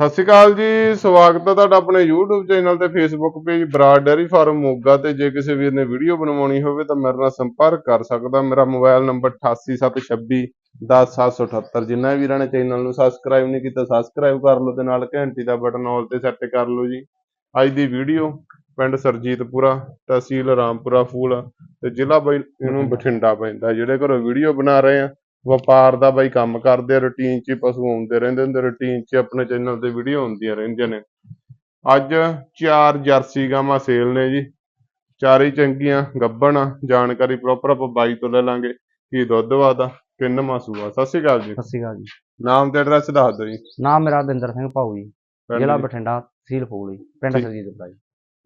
ਸਤਿ ਸ਼੍ਰੀ ਅਕਾਲ ਜੀ, ਸਵਾਗਤ ਹੈ ਤੁਹਾਡਾ ਆਪਣੇ YouTube ਚੈਨਲ ਤੇ Facebook page Brar dairy farm Moga ਤੇ ਜੇ ਕਿਸੇ ਵੀਰ ਨੇ ਵੀਡੀਓ ਬਣਵਾਉਣੀ ਹੋਵੇ ਤਾਂ ਮੇਰੇ ਨਾਲ ਸੰਪਰਕ ਕਰ ਸਕਦਾ। ਮੇਰਾ ਮੋਬਾਈਲ ਨੰਬਰ 8876 10778 ਜਿਨ੍ਹਾਂ ਵੀਰਾਂ ਨੇ ਚੈਨਲ ਨੂੰ ਸਬਸਕ੍ਰਾਈਬ ਨਹੀਂ ਕੀਤਾ ਸਬਸਕ੍ਰਾਈਬ ਕਰ ਲਓ ਤੇ ਨਾਲ ਘੰਟੀ ਦਾ ਬਟਨ ਆਲ ਤੇ ਸੈੱਟ ਕਰ ਲਓ ਜੀ। ਅੱਜ ਦੀ ਵੀਡੀਓ ਪਿੰਡ ਸਰਜੀਤਪੁਰਾ, ਤਹਿਸੀਲ ਰਾਮਪੁਰਾ, ਫੂਲ ਤੇ ਜ਼ਿਲ੍ਹਾ ਬਈ ਇਹਨੂੰ ਬਠਿੰਡਾ ਪੈਂਦਾ, ਜਿਹੜੇ ਘਰੋਂ ਵੀਡੀਓ ਬਣਾ ਰਹੇ ਆ। ਵਪਾਰ ਦਾ ਬਾਈ ਕੰਮ ਕਰਦੇ ਆ ਰੁਟੀਨ 'ਚ ਹੀ ਪਸ਼ੂ ਆਉਂਦੇ ਰਹਿੰਦੇ ਹੁੰਦੇ ਰੁਟੀਨ 'ਚ ਆਪਣੇ ਚੈਨਲ ਤੇ ਵੀਡੀਓ ਹੁੰਦੀਆਂ ਰਹਿੰਦੀਆਂ ਨੇ ਅੱਜ ਚਾਰ ਜਰਸੀ ਗਾਵਾਂ ਸੇਲ ਨੇ ਜੀ ਚਾਰੇ ਹੀ ਚੰਗੀਆਂ ਗੱਬਣ। ਜਾਣਕਾਰੀ ਪ੍ਰੋਪਰ ਆਪਾਂ ਬਾਈ ਤੋਂ ਲੈ ਲਾਂਗੇ ਕੀ ਦੁੱਧ ਵਾਦਾ ਕਿੰਨ ਮਾਸੂਆ ਸਤਿ ਸ਼੍ਰੀ ਅਕਾਲ ਜੀ ਸਤਿ ਸ਼੍ਰੀ ਅਕਾਲ ਜੀ ਨਾਮ ਤੇ ਐਡਰੈਸ ਦੱਸ ਦਿਓ ਜੀ ਨਾਮ ਮੇਰਾ ਬਿੰਦਰ ਸਿੰਘ ਭਾਊ ਜੀ ਪਿੰਡ ਜ਼ਿਲ੍ਹਾ ਜੀ। ਬਠਿੰਡਾ ਤਹਿਸੀਲ ਫੂਲੀ ਪਿੰਡ ਠੀਕ। ਸਰਜੀਤਪੁਰਾ ਜੀ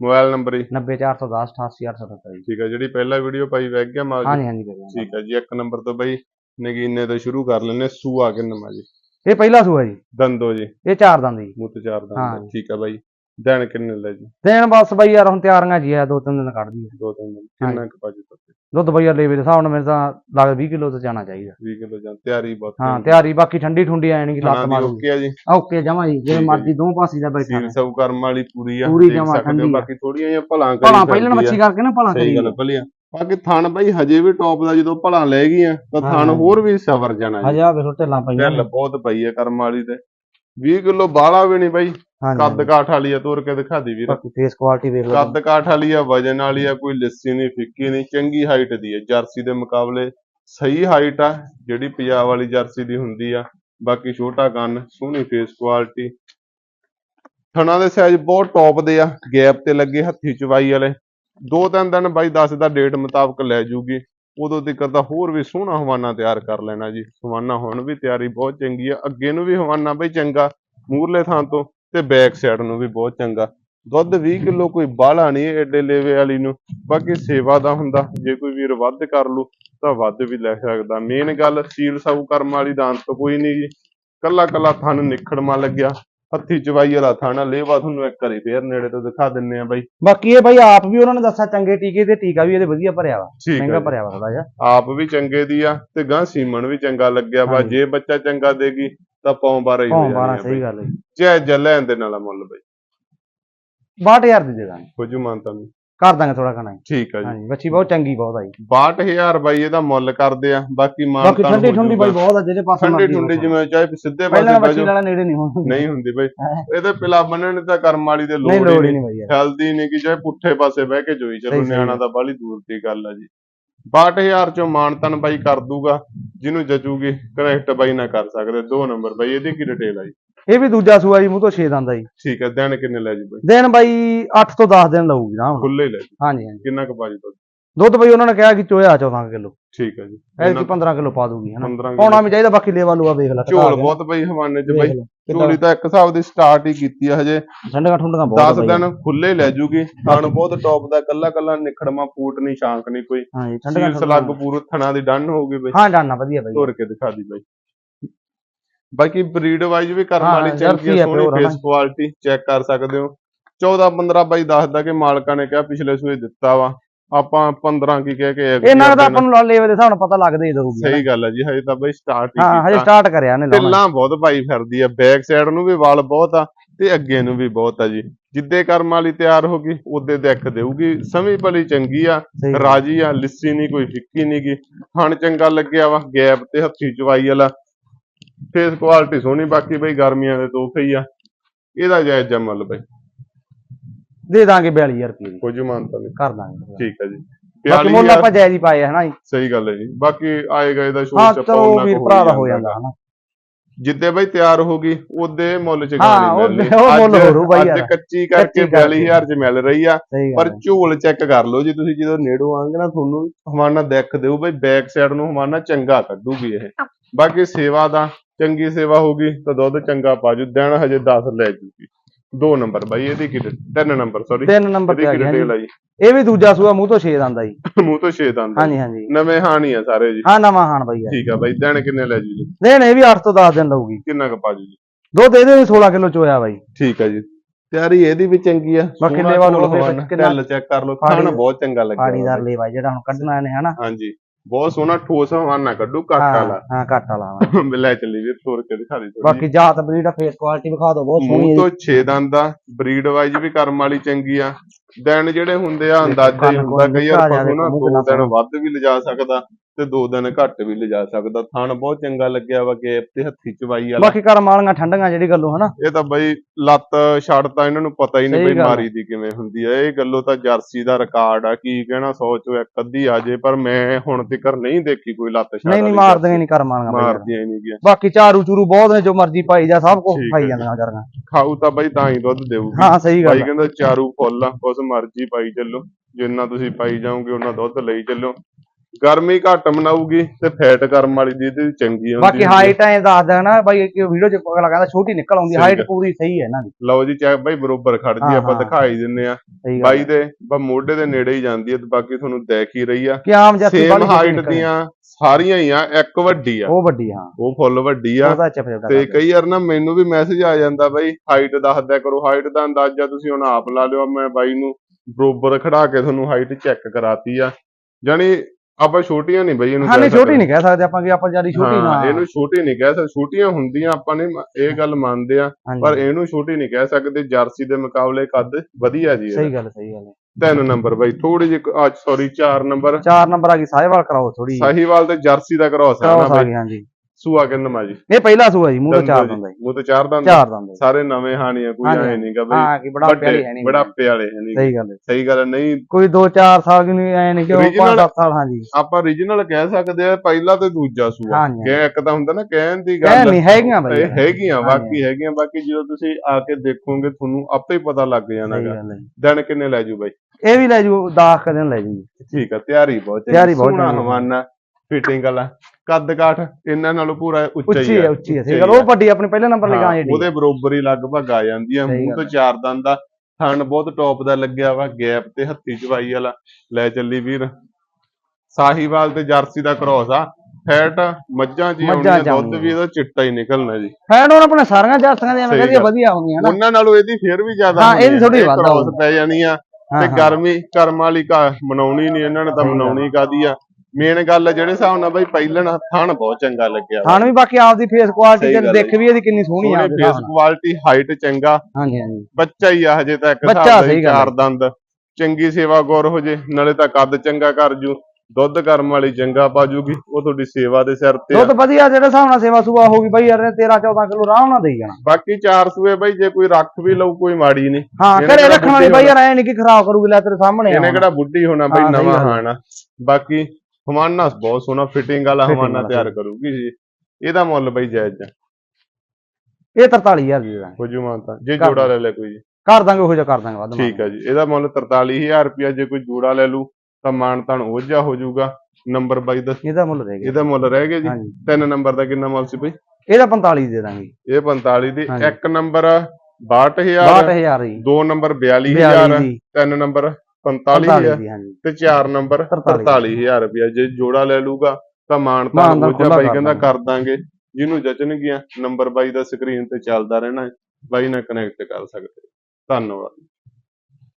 ਮੋਬਾਈਲ ਨੰਬਰ ਜੀ 90410 88877 ਜੀ ਠੀਕ ਹੈ ਜਿਹੜੀ ਪਹਿਲਾ ਵੀਡੀਓ ਪਾਈ ਵੈਗ ਗਿਆ ਮਾਲ ਹਾਂਜੀ ਹਾਂਜੀ ਵੀਰੇ। ਠੀਕ ਹੈ ਜੀ ਇੱਕ ਨੰਬਰ ਤੋਂ ਬਾਈ ਨਗੀਨੇ ਤੋਂ ਸ਼ੁਰੂ ਕਰ ਲੈਨੇ ਸੂਆ ਕਿੰਨਾ ਜੀ? ਇਹ ਪਹਿਲਾ ਸੂਆ ਜੀ। ਦੰਦੋ ਜੀ? ਇਹ ਚਾਰ ਦੰਦ ਜੀ। ਮੁੱਤ ਚਾਰ ਦੰਦ। ਠੀਕ ਹੈ ਬਾਈ। ਦਿਨ ਕਿੰਨੇ ਲੈ ਜੀ? ਦੇਣ ਬਸ ਬਈ ਯਾਰ ਹੁਣ ਤਿਆਰੀਆਂ ਜੀ ਆ ਦੋ ਤਿੰਨ ਦਿਨ ਕੱਢਦੀ ਹੈ ਦੋ ਤਿੰਨ ਦਿਨ। ਕਿੰਨਾ ਕੁ ਪਾਜੀ ਤੁਸੀਂ? ਦੁੱਧ ਬਈ ਯਾਰ ਲੈਵੇ ਦੇ ਹਿਸਾਬ ਨਾਲ ਮੇਰੇ ਤਾਂ ਲੱਗਦਾ 20 ਕਿਲੋ ਤੋਂ ਜਾਣਾ ਚਾਹੀਦਾ। 20 ਕਿਲੋ ਜਾਂ ਤਿਆਰੀ ਬਹੁਤ ਹਾਂ ਤਿਆਰੀ ਬਾਕੀ ਠੰਡੀ ਠੁੰਡੀ ਨਹੀਂ ਕਿ ਲੱਤ ਮਾਰੂ ਓਕੇ ਆ ਜੀ। ਓਕੇ ਜਮਾ ਜੀ। ਹੈ ਮਰਜ਼ੀ ਦੋ ਪਾਸੇ ਦਾ ਬੈਠਾ ਸਭ ਕਰਮ ਵਾਲੀ ਪੂਰੀ ਆ ਪੂਰੀ ਜਮਾਂ। ਠੰਡੀ ਆ। ਬਾਕੀ ਥੋੜੀਆਂ ਜਿਹੀਆਂ ਭਲਾਂ ਕਰੀ ਭਲਾ ਪਹਿਲਾਂ ਆ। ਮੱਛੀ ਕਰਕੇ ਨਾ ਭਲਾ ਸਹੀ ਕਰੀ ਗੱਲ ਭਲੀਆਂ। ਬਾਕੀ ਥਣ ਬਾਈ ਹਜੇ ਵੀ ਟੌਪ ਦਾ ਜਦੋਂ ਭਲਾਂ ਲੈ ਗਈਆਂ ਤਾਂ ਹਾਂ, ਥਣ ਹਾਂ। ਹੋਰ ਵੀ ਸਵਰ ਜਾਣਾ ਜੀ। ਹਜੇ ਆ ਵੇਖੋ ਢਿੱਲਾਂ ਪਈਆਂ ਢਿੱਲ ਬਹੁਤ ਪਈ ਆ ਕਰਮ ਵਾਲੀ ਤੇ। 20 ਕਿਲੋ ਬਾਲਾ ਵੀ ਨਹੀਂ ਬਾਈ। ਕੱਦ ਕਾਠ ਵਾਲੀ ਆ ਤੋਰ ਕੇ ਦਿਖਾ ਦੀ ਵੀਰ। ਬਾਕੀ ਫੇਸ ਕੁਆਲਿਟੀ ਵੇਖ ਲਓ ਕੱਦ ਕਾਠ ਵਾਲੀ ਆ ਵਜਨ ਵਾਲੀ ਆ ਕੋਈ ਲੱਸੀ ਨਹੀਂ ਫਿੱਕੀ ਨਹੀਂ ਚੰਗੀ ਹਾਈਟ ਦੀ ਹੈ ਜਰਸੀ ਦੇ ਮੁਕਾਬਲੇ ਸਹੀ ਹਾਈਟ ਆ ਜਿਹੜੀ ਪੰਜਾਬ ਵਾਲੀ ਜਰਸੀ ਦੀ ਹੁੰਦੀ ਆ। ਬਾਕੀ ਛੋਟਾ ਕੰਨ ਸੋਹਣੀ ਫੇਸ ਕੁਆਲਿਟੀ ਥਣਾ ਦੇ ਸਾਈਜ਼ ਬਹੁਤ ਟੌਪ ਦੇ ਆ। ਗੈਪ ਤੇ ਲੱਗੇ ਹੱਥੀ ਚਵਾਈ ਵਾਲੇ। ਦੋ ਤਿੰਨ ਦਿਨ ਬਾਈ ਦੱਸਦਾ ਡੇਟ ਮੁਤਾਬਕ ਲੈ ਜੂਗੀ। ਉਦੋਂ ਤੱਕ ਤਾਂ ਹੋਰ ਵੀ ਸੋਹਣਾ ਹਵਾਨਾ ਤਿਆਰ ਕਰ ਲੈਣਾ ਜੀ। ਹਵਾਨਾ ਹੁਣ ਵੀ ਤਿਆਰੀ ਬਹੁਤ ਚੰਗੀ ਆ। ਅੱਗੇ ਨੂੰ ਵੀ ਹਵਾਨਾ ਬਈ ਚੰਗਾ, ਮੂਰਲੇ ਥਾਂ ਤੋਂ ਤੇ ਬੈਕ ਸਾਈਡ ਨੂੰ ਵੀ ਬਹੁਤ ਚੰਗਾ। ਦੁੱਧ 20 ਕਿਲੋ ਕੋਈ ਬਾਹਲਾ ਨਹੀਂ ਏਡੇ ਲੇਵੇ ਵਾਲੀ ਨੂੰ। ਬਾਕੀ ਸੇਵਾ ਦਾ ਹੁੰਦਾ, ਜੇ ਕੋਈ ਵੀਰ ਵੱਧ ਕਰ ਲੂ, ਤਾਂ ਵੱਧ ਵੀ ਲੈ ਸਕਦਾ। ਮੇਨ ਗੱਲ ਸੀਲ ਸਾਊ ਕਰਮ ਵਾਲੀ ਦਾਨ ਤੋਂ ਕੋਈ ਨਹੀਂ ਜੀ। ਕੱਲਾ ਕੱਲਾ ਥਣ ਨਿਖੜਮਾ ਲੱਗਿਆ। ਹੱਥੀ ਚਵਾਈ ਵਾਲਾ ਥਾਣਾ ਲੇਵਾ ਤੁਹਾਨੂੰ ਇੱਕ ਵਾਰੀ ਫੇਰ ਨੇੜੇ ਤੋਂ ਦਿਖਾ ਦਿੰਨੇ ਆ ਬਾਈ। ਬਾਕੀ ਇਹ ਬਾਈ ਆਪ ਵੀ ਉਹਨਾਂ ਨੇ ਦੱਸਿਆ ਚੰਗੇ ਟੀਕੇ ਤੇ ਟੀਕਾ ਵੀ ਇਹਦੇ ਵਧੀਆ ਭਰਿਆ ਵਾ ਠੀਕ ਮਹਿੰਗਾ ਭਰਿਆ ਵਾ ਥੋੜਾ ਜਿਹਾ। ਆਪ ਵੀ ਚੰਗੇ ਦੀ ਆ ਤੇ ਗਾਂ ਸੀਮਨ ਵੀ ਚੰਗਾ ਲੱਗਿਆ ਵਾ। ਜੇ ਬੱਚਾ ਚੰਗਾ ਦੇਗੀ ਤਾਂ ਪੌਂ ਬਾਰਾ ਹੀ ਹੋ 12 ਜਾਣੀ ਆ ਸਹੀ ਗੱਲ ਹੈ ਜੀ। ਜੱਲੇ ਦੇ ਨਾਲ ਮੁੱਲ ਬਾਈ। 62000 ਦੀ ਦੇ ਦਾਂਗੇ ਕੁਝ ਮੰਨਤਾ ਨਹੀਂ ਕਰ ਦਾਂਗੇ ਥੋੜਾ ਘਣਾ ਠੀਕ ਆ ਜੀ। ਹਾਂਜੀ ਬੱਚੀ ਬਹੁਤ ਚੰਗੀ ਬਹੁਤ ਆ ਜੀ। 62000 ਬਾਈ ਇਹਦਾ ਮੁੱਲ ਕਰਦੇ ਆ ਬਾਕੀ ਮਾਨ ਬਾਕੀ ਠੰਡੀ ਠੰਡੀ ਬਾਈ ਬਹੁਤ ਆ ਜਿਹੜੇ ਪਾਸੇ ਠੰਡੀ ਠੰਡੀ। ਜਿਵੇਂ ਚਾਹੇ ਸਿੱਧੇ ਪਹਿਲਾਂ ਪਾਸੇ ਬੱਚੀ ਬਾਜੋ ਵਾਲਾ ਨੇੜੇ ਨਹੀਂ ਹੋਣਾ ਨਹੀਂ ਹੁੰਦੀ ਬਾਈ। ਇਹਦੇ ਪਿਲਾ ਬੰਨਣ ਤਾਂ ਕਰਮ ਵਾਲੀ ਦੇ ਲੋੜ ਹੀ ਨਹੀਂ। ਬਾਈ ਫੈਲਦੀ ਨਹੀਂ ਕਿ ਚਾਹੇ ਪੁੱਠੇ ਪਾਸੇ ਬਹਿ ਕੇ ਜੋਈ ਚਲੋ ਨਿਆਣਾ। ਤਾਂ ਬਾਹਲੀ ਦੂਰ ਦੀ ਗੱਲ ਆ ਜੀ। 62000 ਚੋਂ ਮਾਨਤਨ ਬਾਈ ਕਰ ਦੂਗਾ ਜਿਹਨੂੰ ਜਚੂਗੀ ਕਨੈਕਟ ਬਾਈ ਨਾ ਕਰ ਸਕਦੇ। ਦੋ ਨੰਬਰ ਬਾਈ ਇਹਦੀ ਕੀ ਡਿਟੇਲ ਆ ਜੀ? ਇਹ ਵੀ ਦੂਜਾ ਸੂਆ ਜੀ ਮੂੰਹ ਤੋਂ 6 ਦੰਦ ਆ ਜੀ। ਠੀਕ ਹੈ ਦਿਨ ਕਿੰਨੇ ਲੈ ਜੀ ਬਾਈ? ਦਿਨ ਬਾਈ 8 ਤੋਂ 10 ਦਿਨ ਲਊਗੀ ਨਾ ਹੁਣ। ਖੁੱਲੇ ਹੀ ਲੈ ਜੀ। ਹਾਂਜੀ ਹਾਂਜੀ। ਕਿੰਨਾ ਕੁ ਬਾਜੀ ਦੁੱਧ? ਦੁੱਧ ਬਾਈ ਉਹਨਾਂ ਨੇ ਕਿਹਾ ਕਿ ਚੋਇਆ 14 ਕਿਲੋ। ਠੀਕ ਹੈ ਜੀ। ਇਹ ਕਿ 15 ਕਿਲੋ ਪਾ ਦੂਗੀ ਹਨਾ। 15 ਪਾਉਣਾ ਵੀ ਚਾਹੀਦਾ ਬਾਕੀ ਲੇਵਾ ਲੂਆ ਵੇਖ ਲੈ ਝੋਲ ਬਹੁਤ ਬਾਈ ਹਵਾਨੇ ਚ ਬਾਈ। ਝੋਲੀ ਤਾਂ ਇੱਕ ਹਿਸਾਬ ਦੀ ਸਟਾਰਟ ਹੀ ਕੀਤੀ ਆ ਹਜੇ। ਠੰਡਗਾ ਠੁੰਡਗਾ 10 ਬਹੁਤ ਬਾਈ। ਦਿਨ ਖੁੱਲੇ ਲੈ ਜੂਗੀ। ਥਣ ਬਹੁਤ ਟੌਪ ਦਾ ਕੱਲਾ ਕੱਲਾ ਨਿਖੜਮਾ ਫੂਟ ਨਹੀਂ ਸ਼ਾਂਕ ਨਹੀਂ ਕੋਈ। ਹਾਂਜੀ ਠੰਡਗਾ ਸੀਲ ਸਲੱਗ ਪੂਰ ਥਣਾ ਦੀ ਡਨ ਹੋਊਗੀ ਬਾਈ। ਹਾਂ ਜਾਨਾ ਵਧੀਆ ਬਾਈ। ਤੋਰ ਕੇ ਦਿਖਾ ਦੀ ਬਾਈ। ਬਾਕੀ ਬਰੀਡ ਵਾਈਜ਼ ਵੀ ਕਰਨ ਵਾਲੀ ਚੰਗੀ ਸੋਹਣੀ ਫੇਸ। ਕੁਆਲਿਟੀ ਚੈੱਕ ਕਰ ਸਕਦੇ ਹੋ। 14 15 ਬਾਈ ਦੱਸਦਾ ਕਿ ਮਾਲਕਾਂ ਨੇ ਕਿਹਾ ਪਿਛਲੇ ਸੂਏ ਦਿੱਤਾ ਵਾ। ਆਪਾਂ 15 ਕੀ ਕਹਿ ਕੇ ਇਹਨਾਂ ਦਾ ਆਪਾਂ ਨੂੰ ਲੇਵੇ ਦੇ ਹਿਸਾਬ ਨਾਲ ਪਤਾ ਲੱਗਦਾ ਹੀ ਹਨਾ। ਸਹੀ ਗੱਲ ਹੈ ਜੀ ਹਜੇ ਤਾਂ ਬਾਈ ਸਟਾਰਟ ਹੀ ਹਾਂ ਹਜੇ ਸਟਾਰਟ ਕਰਿਆ ਨੇ ਢਿੱਲਾਂ ਬਹੁਤ ਪਾਈ ਫਿਰਦੀ ਆ ਬੈਕ ਸਾਈਡ ਨੂੰ ਵੀ ਵਾਲ ਬਹੁਤ ਆ ਤੇ ਅੱਗੇ ਨੂੰ ਵੀ ਬਹੁਤ ਆ ਜੀ। ਜਿੱਦੇ ਕਰਮ ਵਾਲੀ ਤਿਆਰ ਹੋ ਗਈ ਉਹਦੇ ਦਿੱਖ ਦੇਊਗੀ। ਸਮੀ ਭਲੀ ਚੰਗੀ ਆ। ਰਾਜੀ ਆ ਲਿੱਸੀ ਨਹੀਂ ਕੋਈ ਫਿੱਕੀ ਨਹੀਂ ਗੀ। ਥਣ ਚੰਗਾ ਲੱਗਿਆ ਵਾ ਗੈਪ ਤੇ ਹੱਥੀ ਚਵਾਈ ਵਾਲਾ। ਫੇਸ ਕੁਆਲਿਟੀ ਸੋਹਣੀ ਬਾਕੀ ਬਈ ਗਰਮੀਆਂ ਦੇ ਤੋਹਫੇ ਹੀ ਆ। ਇਹਦਾ ਜਾਇਜ਼ ਜਿਹਾ ਮੁੱਲ ਬਈ। ਦੇ ਦਾਂਗੇ 42000 ਰੁਪਏ ਦੀ। ਕੁਝ ਮਾਨਤਾ ਨਹੀਂ। ਕਰ ਦਾਂਗੇ। ਠੀਕ ਹੈ ਜੀ। ਬਾਕੀ ਮੁੱਲ 42000 ਆਪਾਂ ਜਾਇਜ਼ ਹੀ ਪਾਏ ਹਨਾ ਜੀ? ਸਹੀ ਗੱਲ ਹੈ ਜੀ। ਬਾਕੀ ਆਏਗਾ ਇਹਦਾ ਸ਼ੋਰ ਚ ਚਲੋ ਵੀਰ ਭਰਾ ਦਾ ਹੋ ਜਾਂਦਾ ਹਨਾ। ਜਿੱਦੇ ਬਈ ਤਿਆਰ ਹੋ ਗਈ ਉਹਦੇ ਮੁੱਲ ਚ ਉਹਦੇ- ਮਿਲਣੀ। ਉਹ ਮੁੱਲ ਅੱਜ- ਹੋਰੂ ਬਾਈ ਅੱਜ ਯਾਰ। ਕੱਚੀ ਕਰਕੇ ਕੱਚੀ ਕਰਕੇ। 42000 ਚ ਮਿਲ ਰਹੀ ਆ। ਪਰ ਗੱਲ। ਝੋਲ ਚੈੱਕ ਕਰ ਲਓ ਜੀ ਤੁਸੀਂ ਜਦੋਂ ਨੇੜੋਂ ਆਂਗੇ ਨਾ ਤੁਹਾਨੂੰ ਹਵਾਨਾ ਦਿੱਖ ਦਿਓ ਬਈ ਬੈਕ ਸਾਈਡ ਨੂੰ ਹਵਾਨਾ ਚੰਗਾ ਕੱਢੂਗੀ ਇਹ। ਬਾਕੀ ਸੇਵਾ ਦਾ ਚੰਗੀ ਸੇਵਾ ਹੋਗੀ ਤਾਂ ਦੁੱਧ ਚੰਗਾ ਪਾਜੂ ਦਿਨ ਹਜੇ 10 ਲੈ ਜੂਗੀ ਦੋ ਨੰਬਰ ਬਾਈ ਇਹਦੀ ਕੀ ਤਿੰਨ ਨੰਬਰ ਸੌਰੀ ਤਿੰਨ ਨੰਬਰ ਤੇ ਆ ਗਿਆ ਇਹ ਵੀ ਦੂਜਾ ਸੂਆ ਮੂੰਹ ਤੋਂ 6 ਦੰਦ ਜੀ। ਮੂੰਹ ਤੋਂ 6 ਦੰਦ ਹਾਂਜੀ ਹਾਂਜੀ। ਨਵੇਂ ਹਾਨੀ ਆ ਸਾਰੇ ਜੀ। ਹਾਂ ਨਵਾਂ ਹਾਨ ਬਾਈ ਠੀਕ ਆ ਬਾਈ ਦਿਨ ਕਿੰਨੇ ਲੈ ਜੂ ਨਹੀਂ ਇਹ ਵੀ 8 ਤੋਂ 10 ਦਿਨ ਲਊਗੀ। ਕਿੰਨਾ ਕੁ ਪਾਜੂ ਜੀ ਦੁੱਧ ਇਹਦੇ ਵੀ 16 ਕਿਲੋ ਚੋਇਆ ਬਾਈ। ਠੀਕ ਆ ਜੀ। ਤਿਆਰੀ ਇਹਦੀ ਵੀ ਚੰਗੀ ਆ। ਬਾਕੀ ਲੇਵਾ ਕਿੰਨਾ- ਢਿੱਲ ਚੈੱਕ ਕਰ ਲਓ। ਫਾੜੀ- ਖਾਣ ਬਹੁਤ ਚੰਗਾ ਲੱਗਿਆ। ਪਾੜੀਦਾਰ ਲੇਵਾ ਜਿਹੜਾ ਹੁਣ ਕੱਢਣਾ ਇਹਨੇ ਹਨਾ ਹਾਂਜੀ। ਬਹੁਤ ਸੋਹਣਾ ਠੋਸ ਹਵਾਨਾ ਕੱਢੂ ਕੱਟ ਵਾਲਾ ਹਾਂ ਘੱਟ ਵਾਲਾ ਵਾ। ਲੈ ਚੱਲੀ ਵੀਰ ਤੋਰ ਕੇ ਦਿਖਾ ਦੇ ਬਾਕੀ ਜਾਤ ਬਰੀਡ ਆ ਫੇਸ ਕੁਆਲਿਟੀ ਵਿਖਾ ਦਿਓ ਬਹੁਤ ਸੋਹਣੀ ਮੂੰਹ ਹੈ ਤੋਂ 6 ਦੰਦ ਦਾ ਬਰੀਡ ਵਾਈਜ਼ ਵੀ ਕਰਮ ਵਾਲੀ ਚੰਗੀ ਆ। ਦਿਨ ਜਿਹੜੇ ਹੁੰਦੇ ਆ ਅੰਦਾਜ਼ਾ ਹੀ ਹੁੰਦਾ ਕਈ ਵਾਰ ਪਸ਼ੂ ਨਾ ਦੋ ਦਿਨ ਵੱਧ ਵੀ ਲਿਜਾ ਸਕਦਾ। ਤੇ ਦੋ ਦਿਨ ਘੱਟ ਵੀ ਲਿਜਾ ਸਕਦਾ। ਥਣ ਬਹੁਤ ਚੰਗਾ ਲੱਗਿਆ ਵਾ ਗੇਪ ਤੇ ਹੱਥੀ ਚਵਾਈ ਵਾਲਾ। ਬਾਕੀ ਕਰਮ ਵਾਲੀਆਂ ਠੰਡੀਆਂ ਜਿਹੜੀ ਗੱਲੋਂ ਹਨਾ? ਇਹ ਤਾਂ ਬਈ ਲੱਤ ਛੱਡਤਾ ਇਹਨਾਂ ਨੂੰ ਪਤਾ ਹੀ ਨਹੀਂ ਬਈ। ਮਾਰੀ ਦੀ ਕਿਵੇਂ ਹੁੰਦੀ ਆ। ਇਹ ਗੱਲੋਂ ਤਾਂ ਜਰਸੀ ਦਾ ਰਿਕਾਰਡ ਆ ਕੀ ਕਹਿਣਾ 100 ਚੋਂ ਇੱਕ ਅੱਧੀ ਆ ਜੇ ਪਰ ਮੈਂ ਹੁਣ ਤੱਕ ਨਹੀਂ ਦੇਖੀ ਕੋਈ ਲੱਤ ਛੱਡ ਨਹੀਂ ਨਹੀਂ ਮਾਰਦੀਆਂ ਨਹੀਂ ਬਈ। ਯਾਰ। ਮਾਰਦੀਆਂ ਨਹੀਂ ਗਿਆ। ਬਾਕੀ ਚਾਰੂ ਚੂਰੂ ਬਹੁਤ ਨੇ ਜੋ ਮਰਜ਼ੀ ਪਾਈ ਜਾ ਸਭ ਕੁਝ ਪਾਈ। ਜਾਂਦੀਆਂ ਵਿਚਾਰੀਆਂ ਖਾਊ ਤਾਂ ਬਈ ਤਾਂ ਹੀ ਦੁੱਧ ਦੇਊਗੀ। ਹਾਂ ਸਹੀ ਗੱਲ ਆ। ਕਹਿੰਦਾ ਚਾਰੂ ਫੁੱਲ ਆ ਕੁਛ ਮਰਜ਼ੀ ਪਾਈ ਚੱਲੋ। ਜਿੰਨਾ ਤੁਸੀਂ ਪਾਈ ਜਾਓਗੇ ਉਹਨਾਂ ਦੁੱਧ ਲਈ ਚੱਲੋ। ਗਰਮੀ ਘੱਟ ਮਨਾਊਗੀ ਤੇ ਫੈਟ ਕਰਮ ਵਾਲੀ ਦੀ ਇਹਦੀ ਚੰਗੀ ਹੁੰਦੀ ਬਾਕੀ ਹਾਈਟ ਐ ਦੱਸਦਾ ਨਾ ਬਾਈ ਕਿ ਵੀਡੀਓ ਚ ਅਗਲਾ ਕਹਿੰਦਾ ਛੋਟੀ ਨਿਕਲ ਆਉਂਦੀ ਹਾਈਟ। ਪੂਰੀ ਸਹੀ ਹੈ ਇਹਨਾਂ ਦੀ। ਲਓ ਜੀ ਚਾਹੇ ਬਾਈ ਬਰੋਬਰ ਖੜ ਜੀ ਆਪਾਂ। ਦਿਖਾਈ ਦਿੰਨੇ ਆ। ਬਾਈ ਦੇ ਬਾ ਮੋਢੇ ਦੇ ਨੇੜੇ ਹੀ ਜਾਂਦੀ ਹੈ ਤੇ ਬਾਕੀ ਤੁਹਾਨੂੰ ਦੇਖ ਹੀ ਰਹੀ ਆ। ਕਿ ਆਮ ਸੇਮ ਵਾਲੀ ਹਾਈਟ ਦੀਆਂ ਸਾਰੀਆਂ ਹੀ ਆ ਇੱਕ ਵੱਡੀ ਆ। ਉਹ ਵੱਡੀ ਹਾਂ। ਉਹ ਫੁੱਲ ਵੱਡੀ ਆ। ਤੇ ਕਈ ਵਾਰ ਨਾ ਮੈਨੂੰ ਵੀ ਮੈਸੇਜ ਆ ਜਾਂਦਾ ਬਾਈ ਹਾਈਟ ਦੱਸ ਦਿਆ ਕਰੋ ਹਾਈਟ ਦਾ ਅੰਦਾਜ਼ਾ ਤੁਸੀਂ ਹੁਣ ਆਪ ਲਾ ਲਿਓ। ਮੈਂ ਬਾਈ ਨੂੰ ਬਰੋਬਰ ਖੜਾ ਕੇ ਤੁਹਾਨੂੰ ਹਾਈਟ ਚੈੱਕ ਕਰਾਤੀ ਆ। ਜਾਣੀ ਆਪਾਂ ਛੋਟੀਆਂ ਨਹੀਂ ਬਾਈ ਇਹਨੂੰ ਹਾਂ ਨਹੀਂ ਛੋਟੀ। ਨਹੀਂ ਕਹਿ ਸਕਦੇ ਆਪਾਂ ਕਿ ਆਪਾਂ ਜਿਆਦੀ ਛੋਟੀ ਨਾ ਇਹਨੂੰ ਛੋਟੀ ਨਹੀਂ ਕਹਿ ਸਕਦੇ। ਛੋਟੀਆਂ ਹੁੰਦੀਆਂ ਆਪਾਂ ਨੇ ਇਹ ਗੱਲ ਮੰਨਦੇ ਆ ਪਰ ਇਹਨੂੰ ਛੋਟੀ ਨਹੀਂ ਕਹਿ ਸਕਦੇ। ਜਰਸੀ ਦੇ ਮੁਕਾਬਲੇ ਕੱਦ ਵਧੀਆ ਜੀ। ਸਹੀ ਗੱਲ ਸਹੀ ਗੱਲ। ਤਿੰਨ ਨੰਬਰ ਬਾਈ ਥੋੜੀ ਜਿਹੀ ਅੱਜ ਸੌਰੀ ਚਾਰ ਨੰਬਰ। ਚਾਰ ਨੰਬਰ ਆ ਗਈ ਸਾਹੇਵਾਲ ਕਰਾਓ ਥੋੜੀ ਸਾਹੀਵਾਲ ਤੇ ਜਰਸੀ ਦਾ ਕਰਾਓ ਨਾ ਬਾਈ। ਹਾਂਜੀ। ਸੂਆ ਕਿੰਨਾ ਜੀ ਇਹ ਪਹਿਲਾ ਸੂਆ ਜੀ ਮੂੰਹ ਤੋਂ ਚਾਰ ਦੰਦੋ ਜੀ। ਮੂੰਹ ਤੇ ਚਾਰ ਦੰਦ ਚਾਰ ਦੰਦਾ ਜੀ। ਸਾਰੇ ਨਵੇਂ ਹਾਨੀਆਂ ਕੋਈ ਐ ਨਹੀਂਗਾ ਬਈ ਹਾਂ ਕਿ ਬੜਾ ਪਿਆਰੀ ਹੈ ਨਹੀਂ ਬੜਾਪੇ ਵਾਲੇ ਹੈ ਨਹੀਂ ਸਹੀ ਗੱਲ ਹੈ ਸਹੀ ਗੱਲ ਹੈ, ਨਹੀਂ। ਕੋਈ 2-4 ਸਾਲ ਦੀ ਨਹੀਂ ਐ ਨਹੀਂ ਕਿ ਉਹ Original- 5-7 ਸਾਲ ਹਾਂਜੀ। ਆਪਾਂ origignal ਕਹਿ ਸਕਦੇ ਆ ਪਹਿਲਾ ਤੇ ਦੂਜਾ ਸੂਆ। ਕਿ ਇੱਕ ਤਾਂ ਹੁੰਦਾ ਨਾ ਕਹਿਣ ਦੀ ਗੱਲ ਨਹੀਂ ਹੈਗੀਆਂ ਬਈ। ਹੈਗੀਆਂ। ਬਾਕੀ ਹੈਗੀਆਂ ਬਾਕੀ ਜਦੋਂ ਤੁਸੀਂ ਆ ਕੇ ਦੇਖੋਗੇ ਤੁਹਾਨੂੰ ਆਪੇ ਹੀ ਪਤਾ ਲੱਗ ਜਾਣਾਗਾ ਹੈ ਜੀ। ਦਿਨ ਕਿੰਨੇ ਲੈ ਜੂ ਬਾਈ? ਇਹ ਵੀ ਲੈ ਜੂ 10 ਕ ਦਿਨ ਲੈ ਜੂ ਠੀਕ ਆ ਤਿਆਰੀ ਬਹੁਤ ਚੰਗੀ, ਤਿਆਰੀ ਬਹੁਤ ਸੋਹਣਾ। ਹਵਾਨਾ ਫਿਟਿੰਗ ਵਾਲਾ। ਕੱਦ ਕਾਠ ਇਹਨਾਂ ਨਾਲੋਂ ਪੂਰਾ ਉੱਚਾ ਉੱਚੀ ਹੀ ਹੈ। ਉੱਚੀ ਹੈ ਸਹੀ ਗੱਲ। ਉਹ ਵੱਡੀ ਆਪਣੇ ਪਹਿਲੇ ਨੰਬਰ ਹਾਂ, ਜਿਹੜੀ। ਉਹਦੇ ਬਰੋਬਰ ਹੀ ਲਗਭਗ ਆ ਜਾਂਦੀ ਸਹੀ ਮੂੰਹ ਤੋਂ ਚਾਰ ਦੰਦ ਦਾ ਥਣ ਬਹੁਤ ਟੌਪ ਦਾ ਲੱਗਿਆ ਵਾ ਗੈਪ ਤੇ ਹੱਥੀ ਚਵਾਈ ਵਾਲਾ। ਲੈ ਚੱਲੀ ਵੀਰ। ਸਾਹੀਵਾਲ ਤੇ ਜਰਸੀ ਦਾ ਕ੍ਰੋਸ ਆ। ਫੈਟ ਮੱਝਾਂ ਜੀ ਮੱਝਾਂ ਚ ਦੁੱਧ। ਵੀ ਇਹਦਾ ਚਿੱਟਾ ਹੀ ਨਿਕਲਣਾ ਜੀ। ਫੈਟ ਹੁਣ ਆਪਣੇ ਸਾਰੀਆਂ ਜਾਤਾਂ ਸਹੀ ਕਹਿੰਦੀਆਂ ਗੱਲ। ਵਧੀਆ ਹੁੰਦੀਆਂ ਨਾ। ਉਹਨਾਂ ਨਾਲੋਂ ਇਹਦੀ ਫੇਰ ਵੀ ਜ਼ਿਆਦਾ ਹਾਂ, ਇਹਦੀ ਇਹ ਵੱਧ। ਪੈ ਜਾਣੀ ਆ ਹਾਂ, ਤੇ ਹਾਂ। ਗਰਮੀ ਕਰਮ ਵਾਲੀ ਕਾ ਮਨਾਉਣੀ ਨਹੀਂ ਇਹਨਾਂ ਨੇ ਤਾਂ। ਮਨਾਉਣੀ ਕਾਦੀ ਆ? ਮੇਨ ਗੱਲ ਜਿਹੜੇ ਹਿਸਾਬ ਨਾਲ ਬਈ ਪਹਿਲਣ ਥਣ ਬਹੁਤ ਚੰਗਾ ਲੱਗਿਆ। ਥਣ ਵੀ ਬਾਕੀ ਆਪਦੀ ਫੇਸ ਕੁਆਲਿਟੀ ਤੇ ਦੇਖ ਵੀ ਇਹਦੀ ਕਿੰਨੀ ਸੋਹਣੀ ਆ ਫੇਸ। ਕੁਆਲਿਟੀ ਹਾਈਟ ਚੰਗਾ। ਹਾਂਜੀ ਹਾਂਜੀ। ਬੱਚਾ ਹੀ ਆ ਹਜੇ ਤਾਂ ਇੱਕ ਹਿਸਾਬ ਦਾ ਚਾਰ ਦੰਦ। ਚੰਗੀ ਸੇਵਾ ਗੌਰ ਹੋ ਜੇ ਨਾਲੇ ਤਾਂ ਕੱਦ ਚੰਗਾ ਕਰ ਜੂ। ਦੁੱਧ ਕਰਮ ਵਾਲੀ ਚੰਗਾ ਪਾ ਜੂਗੀ ਉਹ ਤੁਹਾਡੀ ਸੇਵਾ ਦੇ ਸਿਰ ਤੇ ਦੁੱਧ ਵਧੀਆ ਜਿਹੜੇ ਹਿਸਾਬ ਨਾਲ ਸੇਵਾ ਸੁਭਾ ਹੋਊਗੀ ਬਾਈ ਯਾਰ 13 14 ਕਿਲੋ ਆਰਾਮ ਨਾਲ ਦੇਈ ਜਾਣਾ। ਬਾਕੀ ਚਾਰ ਸੂਏ ਬਈ ਜੇ ਕੋਈ ਰੱਖ ਵੀ ਲਊ ਕੋਈ ਮਾੜੀ ਨਹੀਂ। ਹਾਂ ਘਰੇ ਰੱਖਣ ਵਾਲੀ ਬਾਈ ਯਾਰ ਐ ਨਹੀਂ ਕਿ ਖਰਾਬ ਕਰੂਗੀ ਲੈ ਤੇਰੇ ਸਾਹਮਣੇ ਇਹਨੇ ਕਿਹੜਾ ਬੁੱਢੀ ਹੋਣਾ ਬਈ ਨਵਾਂ। ਹਾਣਾ ਬਾਕੀ ਹਵਾਨਾ ਬਹੁਤ ਸੋਹਣਾ ਫਿਟਿੰਗ ਵਾਲਾ Fitting ਵਾਲਾ, ਤਿਆਰ ਕਰੂਗੀ ਜੀ। ਇਹਦਾ ਮੁੱਲ ਬਈ ਜਾਇਜ਼ ਆ ਇਹ 43000 ਦੀ ਦੇਣਾ ਹੋ ਜੂ ਮਾਨਤਾ ਜੇ ਕਰ ਜੋੜਾ ਲੈ ਲੈ ਕੋਈ ਜੀ। ਕਰ ਦਾਂਗੇ ਉਹ ਜਿਹਾ ਕਰ ਦਾਂਗੇ ਵੱਧ ਠੀਕ ਆ ਜੀ। ਇਹਦਾ ਮੁੱਲ 43000 ਰੁਪਇਆ ਜੇ ਕੋਈ ਜੋੜਾ ਲੈ ਲੂ ਤਾਂ ਮਾਨਤਾਨ ਉਹ ਜਿਹਾ ਹੋ ਜਾਊਗਾ। ਨੰਬਰ ਬਾਈ ਦਾ ਇਹਦਾ ਮੁੱਲ ਰਹਿ ਗਿਆ। ਇਹਦਾ ਮੁੱਲ ਰਹਿ ਗਿਆ ਜੀ। ਹਾਂਜੀ। ਤਿੰਨ ਨੰਬਰ ਦਾ ਕਿੰਨਾ ਮੁੱਲ ਸੀ ਬਈ? ਇਹਦਾ 45 ਦੇ ਦਾਂਗੇ। ਇਹ 45 ਦੀ। ਹਾਂਜੀ। ਇੱਕ ਨੰਬਰ 62000 62000 ਦੀ। ਦੋ ਨੰਬਰ 42 42000 ਦੀ। ਤਿੰਨ ਨੰਬਰ 45 45000 ਦੀ ਹਾਂਜੀ। ਤੇ ਚਾਰ ਨੰਬਰ 43,000 43000 ਰੁਪਇਆ। ਜੇ ਜੋੜਾ ਲੈ ਲੂਗਾ ਤਾਂ ਮਾਨਤਾਨ ਖੁੱਲ੍ਹਾ ਬਾਈ ਕਹਿੰਦਾ। ਕਰ ਦਾਂਗੇ। ਜਿਹਨੂੰ ਜਚਣਗੀਆਂ ਨੰਬਰ ਬਾਈ ਦਾ ਸਕਰੀਨ ਤੇ ਚੱਲਦਾ ਰਹਿਣਾ ਹੈ। ਬਾਈ ਨਾਲ ਕਨੈਕਟ ਕਰ ਸਕਦੇ ਧੰਨਵਾਦ।